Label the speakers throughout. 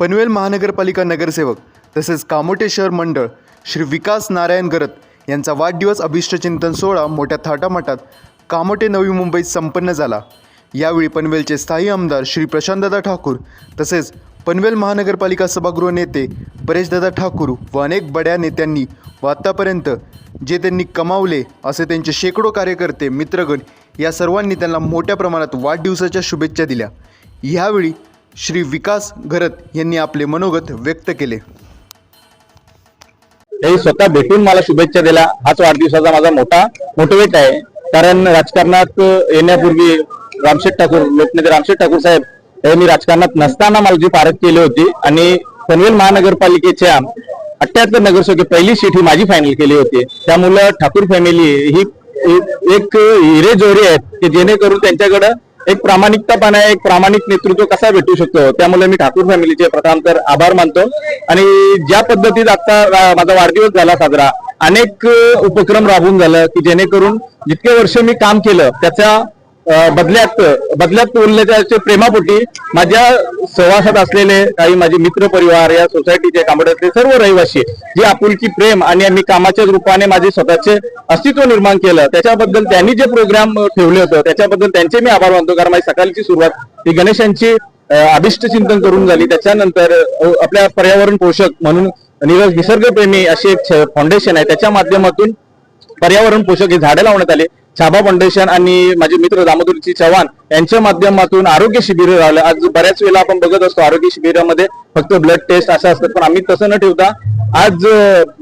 Speaker 1: पनवेल महानगरपालिका नगरसेवक तसेच कामोटे शहर मंडळ श्री विकास नारायण गरत यांचा वाढदिवस अभिष्टचिंतन सोहळा मोठ्या थाटामाटात कामोटे नवी मुंबईत संपन्न झाला. यावेळी पनवेलचे स्थायी आमदार श्री प्रशांतदादा ठाकूर तसेच पनवेल महानगरपालिका सभागृह नेते परेशदादा ठाकूर व अनेक बड्या नेत्यांनी व आत्तापर्यंत जे त्यांनी कमावले असे त्यांचे शेकडो कार्यकर्ते मित्रगण या सर्वांनी त्यांना मोठ्या प्रमाणात वाढदिवसाच्या शुभेच्छा दिल्या. यावेळी श्री विकास घरत यांनी आपले मनोगत व्यक्त केले.
Speaker 2: स्वतः भेटून मला शुभेच्छा दिल्या. हाच वाढदिवसाचा माझा मोठा मोटिवेट आहे. कारण राजकारणात येण्यापूर्वी रामशेठ ठाकूर लोकनेते रामशेठ ठाकूर साहेब यांनी राजकारणात नसताना मला जी पारख केली होती आणि पनवेल महानगरपालिकेच्या अठ्याहत्तर नगरसेवक पहिली सीट ही माझी फायनल केली होती. त्यामुळं ठाकूर फॅमिली ही एक- एक हिरे जोरी आहेत की जेणेकरून त्यांच्याकडं एक प्रामाणिकतापणा एक प्रामाणिक नेतृत्व कसा भेटू शकतो? त्यामुळे मी ठाकूर फॅमिलीचे प्रथम तर आभार मानतो. आणि ज्या पद्धतीत आता माझा वाढदिवस झाला साजरा अनेक उपक्रम राबवून झालं की जेणेकरून जितके वर्ष मी काम केलं त्याचा बदल्यात बदल्यात बोलण्याच्या प्रेमापोटी माझ्या सहवासात असलेले काही माझे मित्र परिवार या सोसायटीचे कामड्यातले सर्व रहिवासी जी आपुलकी प्रेम आणि मी कामाच्या रूपाने माझे स्वतःचे अस्तित्व निर्माण केलं त्याच्याबद्दल त्यांनी जे प्रोग्राम ठेवले होतं त्याच्याबद्दल त्यांचे मी आभार मानतो. कारण माझी सकाळची सुरुवात ही गणेशांची अभिष्ट चिंतन करून झाली. त्याच्यानंतर आपल्या पर्यावरण पोषक म्हणून निरज निसर्गप्रेमी अशी एक फाउंडेशन आहे. त्याच्या माध्यमातून पर्यावरण पोषक हे झाडे लावण्यात आले. छाबा फाउंडेशन आणि माझे मित्र दामोदरजी चव्हाण यांच्या माध्यमातून आरोग्य शिबिर राहिलं. आज बऱ्याच वेळेला आपण बघत असतो आरोग्य शिबिरामध्ये फक्त ब्लड टेस्ट असं असतात पण आम्ही तसं न ठेवता आज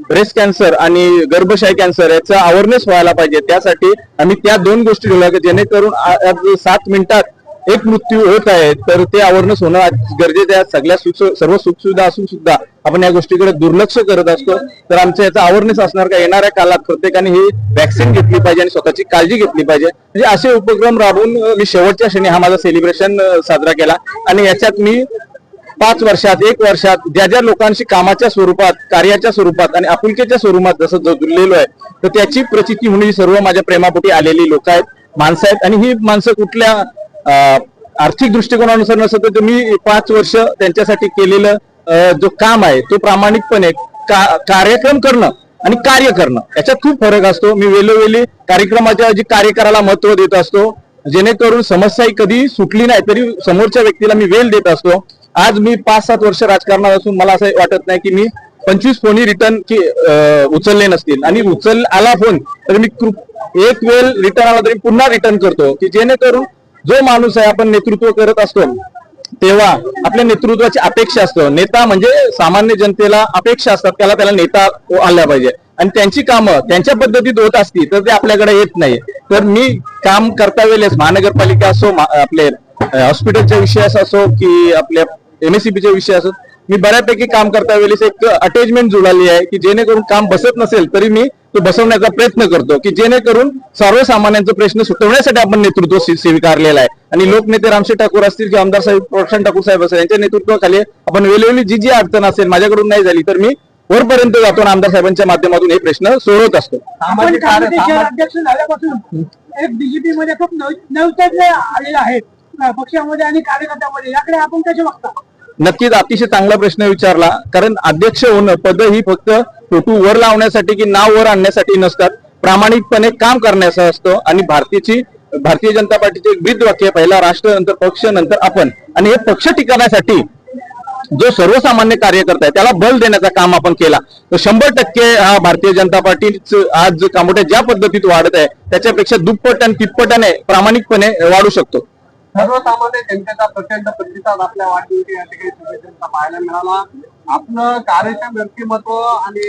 Speaker 2: ब्रेस्ट कॅन्सर आणि गर्भशय कॅन्सर याचा अवेअरनेस व्हायला पाहिजे. त्यासाठी आम्ही त्या दोन गोष्टी ठेवल्या की जेणेकरून आज सात मिनिटात एक मृत्यू होत आहे तर ते अवेअरनेस होणं आज गरजेचं आहे. सगळ्या सुख सर्व सुखसुविधा असून सुद्धा आपण या गोष्टीकडे दुर्लक्ष करत असतो. तर आमच्या याचा अवेअरनेस असणार का? येणाऱ्या काळात प्रत्येकाने ही वॅक्सिन घेतली पाहिजे आणि स्वतःची काळजी घेतली पाहिजे. म्हणजे असे उपक्रम राबवून मी शेवटच्या क्षणी हा माझा सेलिब्रेशन साजरा केला. आणि याच्यात मी पाच वर्षात एक वर्षात ज्या ज्या लोकांशी कामाच्या स्वरूपात कार्याच्या स्वरूपात आणि आपुलकीच्या स्वरूपात जसं जो जुळलेलो आहे तर त्याची प्रचिती होऊन ही सर्व माझ्या प्रेमापोटी आलेली लोक आहेत माणसं आहेत. आणि ही माणसं कुठल्या आर्थिक दृष्टिकोनानुसार नसतं तर मी पाच वर्ष त्यांच्यासाठी केलेलं जो काम आहे तो प्रामाणिकपणे का- कार्यक्रम करणं आणि कार्य करणं याच्यात खूप फरक असतो. मी वेळोवेळी कार्यक्रमाच्या जी कार्यकाराला महत्त्व देत असतो जेणेकरून समस्या ही कधी सुटली नाही तरी समोरच्या व्यक्तीला मी वेळ देत असतो. आज मी पाच सात वर्ष राजकारणात असून मला असं वाटत नाही की मी पंचवीस फोनी रिटर्न की उचलले नसतील. आणि उचल आला फोन तर मी एक वेळ रिटर्न आला तरी पुन्हा रिटर्न करतो की जेणेकरून जो माणूस आहे आपण नेतृत्व करत असतो तेव्हा आपल्या नेतृत्वाची अपेक्षा असतो. नेता म्हणजे सामान्य जनतेला अपेक्षा असतात त्याला त्याला नेता आल्या पाहिजे. आणि त्यांची कामं त्यांच्या पद्धतीत होत असती तर ते आपल्याकडे येत नाही. तर मी काम करता वेळेस महानगरपालिका असो आपले हॉस्पिटलच्या विषयास असो की आपल्या एमएससीबीच्या विषय असो मी बऱ्यापैकी काम करता वेळेस एक अटॅचमेंट जुळाली आहे की जेणेकरून काम बसत नसेल तरी मी तो बसवण्याचा प्रयत्न करतो की जेणेकरून सर्वसामान्यांचे प्रश्न सुटवण्यासाठी आपण नेतृत्व स्वी- स्वीकारलेलं आहे. आणि लोकनेते रामशेठ ठाकूर असतील किंवा आमदार साहेब प्रशांत ठाकूर साहेब असेल यांच्या नेतृत्वाखाली आपण वेळोवेळी जी जी अडचण असेल माझ्याकडून नाही झाली तर मी वरपर्यंत जातो आणि आमदार साहेबांच्या माध्यमातून हे प्रश्न सोडवत असतो.
Speaker 3: बीजेपी मध्ये खूप आलेले आहेत. पक्षामध्ये आणि कार्यकर्त्यामध्ये. याकडे आपण कसे बघता?
Speaker 2: नक्कीच अतिशय चांगला प्रश्न विचारला. कारण अध्यक्ष होणं पद ही फक्त फोटो वर लावण्यासाठी की नाव वर आणण्यासाठी नसतात. प्रामाणिकपणे काम करण्याचं असतं. आणि भारतीची भारतीय जनता पार्टीचे एक ब्रीद वाक्य पहिला राष्ट्र नंतर पक्ष नंतर आपण. आणि हे पक्ष टिकवण्यासाठी जो सर्वसामान्य कार्यकर्ता आहे त्याला बल देण्याचं काम आपण केला. तर शंभर टक्के हा भारतीय जनता पार्टीच आज कामोठ्या ज्या पद्धतीत वाढत आहे त्याच्यापेक्षा दुप्पट आणि तिप्पटाने प्रामाणिकपणे वाढू शकतो.
Speaker 4: सर्वसामान्य जनतेचा प्रचंड प्रतिसाद आपल्या वाढदिवशी या ठिकाणी शुभेच्छांचा पाहायला मिळाला. आपलं कार्यक्षम व्यक्तिमत्व आणि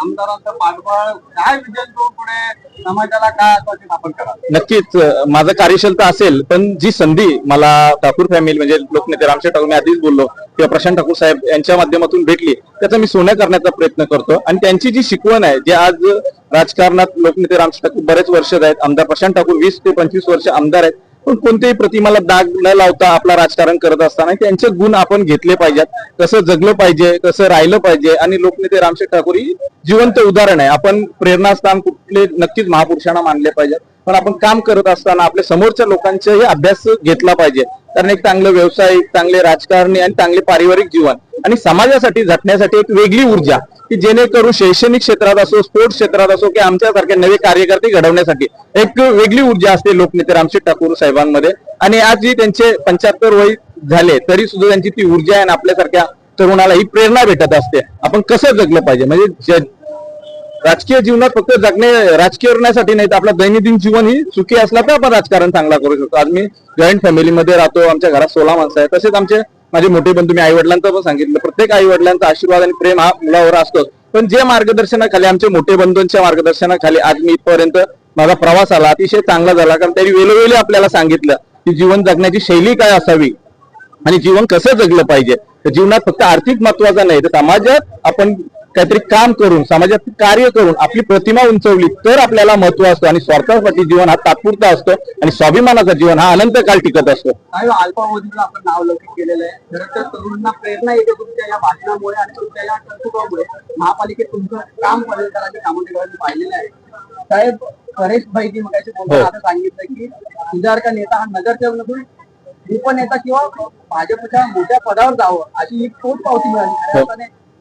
Speaker 4: आमदारांचं पाठबळ काय विजन देऊन पुढे समाजाला काय आश्वासन आपण करा
Speaker 2: नक्कीच माझं माझं कार्यशीलता असेल पण जी संधी मला ठाकूर फॅमिली म्हणजे लोकनेते रामशेठ ठाकूर मी आधीच बोललो किंवा प्रशांत ठाकूर साहेब यांच्या माध्यमातून भेटली त्याचा मी सोनं करण्याचा प्रयत्न करतो. आणि त्यांची जी शिकवण आहे जे आज राजकारणात लोकनेते रामशेठ ठाकूर बरेच वर्ष आहेत आमदार प्रशांत ठाकूर वीस ते पंचवीस वर्ष आमदार आहेत पण कोणत्याही प्रतिमाला दाग न लावता आपला राजकारण करत असताना त्यांचे गुण आपण घेतले पाहिजेत. कसं जगलं पाहिजे कसं राहिलं पाहिजे आणि लोकनेते रामशेठ ठाकूर ही जिवंत उदाहरण आहे. आपण प्रेरणास्थान कुठले नक्कीच महापुरुषांना मानले पाहिजेत पण आपण काम करत असताना आपल्या समोरच्या लोकांचाही अभ्यास घेतला पाहिजे. कारण एक चांगलं व्यावसायिक चांगले राजकारणी आणि चांगले पारिवारिक जीवन आणि समाजासाठी झटण्यासाठी एक वेगळी ऊर्जा. की जेणेकरून शैक्षणिक क्षेत्रात असो स्पोर्ट्स क्षेत्रात असो की आमच्यासारखे नवे कार्यकर्ते घडवण्यासाठी एक वेगळी ऊर्जा असते लोकनेते रामशेठ ठाकूर साहेबांमध्ये. आणि आज जी त्यांचे पंच्याहत्तर वय झाले तरी सुद्धा त्यांची ती ऊर्जा आहे आणि आपल्यासारख्या तरुणाला ही प्रेरणा भेटत असते. आपण कसं जगलं पाहिजे? म्हणजे राजकीय जीवनात फक्त जगणे राजकीय करण्यासाठी नाही तर आपलं दैनंदिन जीवन ही सुखी असला तर आपण राजकारण चांगला करू शकतो. आज मी जॉईंट फॅमिलीमध्ये राहतो आमच्या घरात सोळा माणसं आहे तसेच आमचे माझे मोठे बंधू मी आई वडिलांचं पण सांगितलं. प्रत्येक आई वडिलांचा आशीर्वाद आणि प्रेम हा मुलावर असतो पण जे मार्गदर्शनाखाली आमचे मोठे बंधूंच्या मार्गदर्शनाखाली आज मी इथपर्यंत माझा प्रवास आला अतिशय चांगला झाला. कारण त्यांनी वेळोवेळी आपल्याला सांगितलं की जीवन जगण्याची शैली काय असावी आणि जीवन कसं जगलं पाहिजे. जीवनात फक्त आर्थिक महत्त्वाचा नाही तर समाजात आपण काहीतरी काम करून समाजात कार्य करून आपली प्रतिमा उंचवली तर आपल्याला महत्त्व असतो आणि स्वार्थासाठी जीवन हा तात्पुरता असतो आणि स्वाभिमानाचा जीवन हा अनंत काळ टिकत असतो.
Speaker 4: अल्पावधीला आपण नाव लौकिक केलेलं आहे. खरं तर तरुणांना प्रेरणा येते तुमच्या या भाषणामुळे आणि तुमच्या या कर्तृत्वामुळे. महापालिकेत तुमचं काम पाहिलेलं आहे. साहेब परेश बोलताना
Speaker 2: हो.
Speaker 4: आता सांगितलं की सुधारका नेता हा नगरसेवक नसून उपनेता किंवा भाजपच्या मोठ्या पदावर जावं अशी एक पोच पावती मिळाली.
Speaker 2: हो.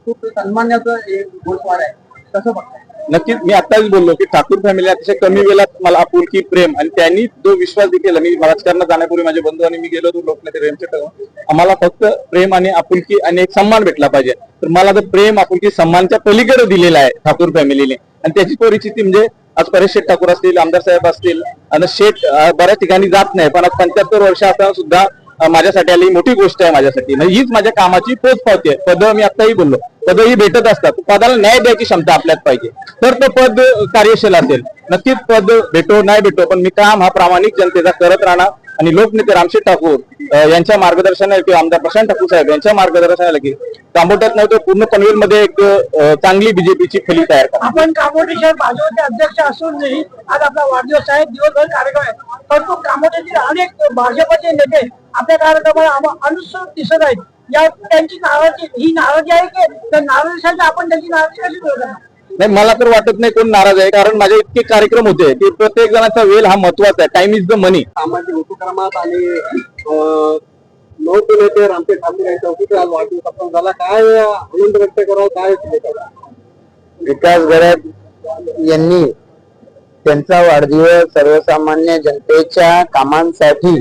Speaker 4: खूप एक घोषवार आहे. कसं बघताय.
Speaker 2: नक्कीच मी आताच बोललो की ठाकूर फॅमिली अतिशय कमी वेळात मला आपुलकी प्रेम आणि त्यांनी जो विश्वास देखील मी राजकारणात जाण्यापूर्वी माझे बंधू आणि मी गेलो होतो लोकनेते रेमचे आम्हाला फक्त प्रेम आणि आपुलकी आणि एक सन्मान भेटला पाहिजे. तर मला तर प्रेम आपुलकी सन्मानच्या पलीकडे दिलेला आहे ठाकूर फॅमिलीने. आणि त्याची परिस्थिती म्हणजे आज परेश शेठ ठाकूर असतील आमदार साहेब असतील आणि शेठ बऱ्याच ठिकाणी जात नाही पण आज पंच्याहत्तर वर्ष असताना सुद्धा माझ्यासाठी आली मोठी गोष्ट आहे माझ्यासाठी. म्हणजे हीच माझ्या कामाची पोच पावती आहे. पद मी आताही बोललो. पद ही भेटत असतात. पदाला न्याय द्यायची क्षमता आपल्यात पाहिजे. तर तो पद कार्यशील असेल. नक्कीच पद भेटो नाही भेटो पण मी काम हा प्रामाणिक जनतेचा करत राहणार. आणि लोकनेते रामशेठ ठाकूर यांच्या मार्गदर्शनाला किंवा आमदार प्रशांत ठाकूर साहेब यांच्या मार्गदर्शनाला की तांबोट्यात नाही पूर्ण पूर्ण पनवेलमध्ये एक चांगली बीजेपीची फली तयार करा
Speaker 3: आपण कामोठे शहर भाजपचे अध्यक्ष असूनही आज आपला वाढदिवस आहे. दिवसभर कार्यक्रम आहे. परंतु कामोठ्यातील अनेक भाजपचे नेते आपल्या कार्यक्रमाला आम- अनुसरून दिसत आहेत. या त्यांची नाराजी ही नाराजी आहे की त्या नाराजीसाठी आपण त्यांची नाराजी कशी करणार?
Speaker 2: नाही मला तर वाटत नाही कोण नाराज आहे कारण माझे इतके कार्यक्रम होते की प्रत्येक जणाचा वेळ हा महत्त्वाचा आहे. टाइम इज द मनी
Speaker 4: सामाजिक उपक्रमात आणि अं, लोकनेते रामटेक ठाकूर यांच्या उपक्रम आज वाढदिवस आपण झाला. काय आनंद व्यक्त करावं काय?
Speaker 5: विकास गरज यांनी त्यांचा वाढदिवस सर्वसामान्य जनतेच्या कामांसाठी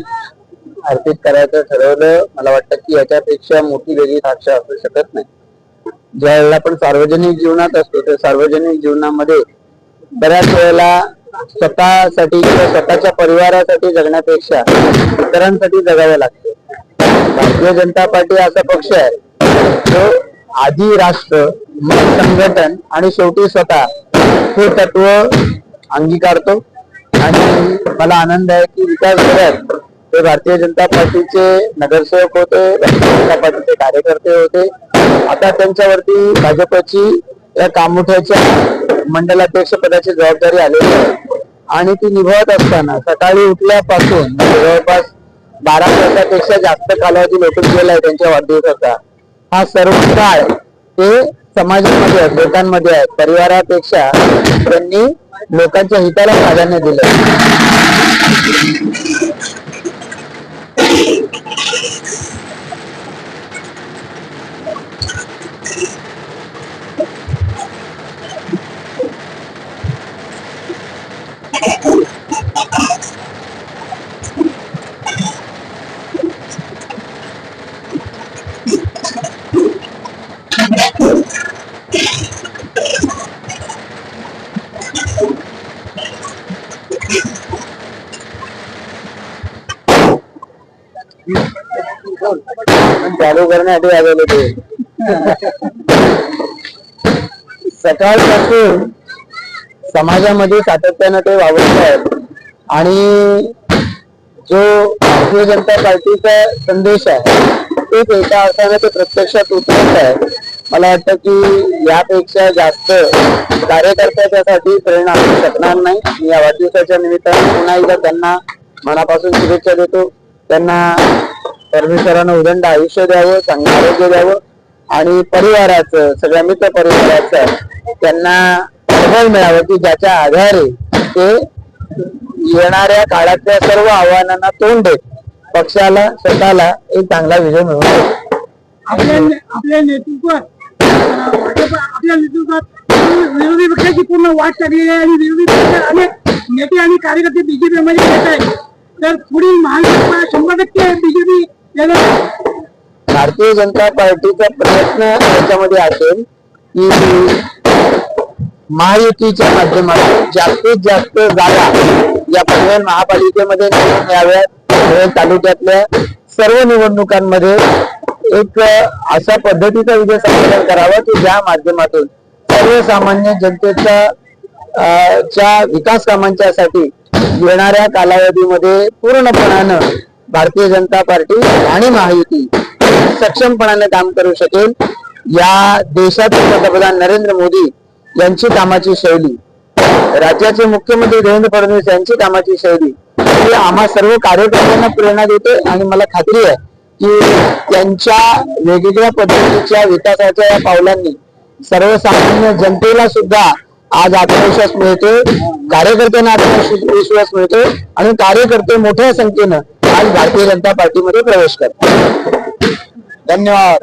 Speaker 5: अर्पित करायचं ठरवलं. मला वाटतं की याच्यापेक्षा मोठी वेगळी साक्ष असू शकत नाही. ज्या वेळेला आपण सार्वजनिक जीवनात असतो त्या सार्वजनिक जीवनामध्ये बऱ्याच वेळेला स्वतःसाठी किंवा स्वतःच्या परिवारासाठी जगण्यापेक्षा इतरांसाठी जगावं लागते. भारतीय जनता पार्टी असा पक्ष आहे. जो आधी राष्ट्र मग संघटन आणि शेवटी स्वतः हे तत्व अंगीकारतो आणि मला आनंद आहे की विकास घरत ते भारतीय जनता पार्टीचे नगरसेवक होते भारतीय जनता पार्टीचे कार्यकर्ते होते. आता त्यांच्यावरती भाजपची या कामोठ्याच्या मंडलाध्यक्ष पदाची जबाबदारी आलेली आहे. आणि ती निभावत असताना सकाळी उठल्यापासून म्हणजे जवळपास बारा तासापेक्षा जास्त कालावधी लोटून गेला आहे त्यांच्या वाढदिवसाचा. हा सर्व काळ ते समाजामध्ये आहेत लोकांमध्ये आहेत. परिवारापेक्षा त्यांनी लोकांच्या हिताला प्राधान्य दिलं. चालू करण्यासाठी आलेले ते. सकाळपासून समाजामध्ये सातत्यानं ते वावरत आहेत. आणि जो भारतीय जनता पार्टीचा संदेश आहे तेच एका अर्थानं ते प्रत्यक्षात उतरत आहे. मला वाटतं की यापेक्षा जास्त कार्यकर्त्यासाठी प्रेरणा असू शकणार नाही. मी या वाढदिवसाच्या निमित्ताने पुन्हा एकदा त्यांना मनापासून शुभेच्छा देतो. त्यांना परमेश्वरानं उदंड आयुष्य द्यावं चांगलं आरोग्य द्यावं आणि परिवाराचं सगळ्या मित्र परिवाराचं त्यांना अनुभव मिळावं की ज्याच्या आधारे ते येणाऱ्या काळातल्या सर्व आव्हानांना तोंड देत पक्षाला स्वतःला एक चांगला विजय मिळवून
Speaker 3: आपल्या नेतृत्वात आपल्या नेतृत्वात विरोधी पक्षाची पूर्ण वाट टाकलेली आहे आणि विरोधी पक्ष अनेक नेते आणि कार्यकर्ते बीजेपी मध्ये येत आहेत. तर पुढील महायुतीला शंभर टक्के बीजेपी
Speaker 5: भारतीय जनता पार्टीचा प्रयत्न याच्यामध्ये असेल की महायुतीच्या माध्यमातून जास्तीत जास्त जागा या पनवेल महापालिकेमध्ये निवडून याव्यात पनवेल तालुक्यातल्या सर्व निवडणुकांमध्ये एक अशा पद्धतीचा विजय संपादन करावा की ज्या माध्यमातून सर्वसामान्य जनतेच्या अं, च्या विकास कामांच्यासाठी येणाऱ्या कालावधीमध्ये पूर्णपणानं भारतीय जनता पार्टी आणि महायुती सक्षमपणाने काम करू शकेल. या देशाचे पंतप्रधान नरेंद्र मोदी यांची कामाची शैली राज्याचे मुख्यमंत्री देवेंद्र फडणवीस यांची कामाची शैली ही आम्हा सर्व कार्यकर्त्यांना प्रेरणा देते आणि मला खात्री आहे की त्यांच्या वेगवेगळ्या पद्धतीच्या विकासाच्या या पावलांनी सर्वसामान्य जनतेला सुद्धा आज आत्मविश्वास मिळतो कार्यकर्त्यांना आत्मविश्वास मिळतो आणि कार्यकर्ते मोठ्या संख्येनं आज भारतीय जनता पार्टीमध्ये प्रवेश करतात. धन्यवाद.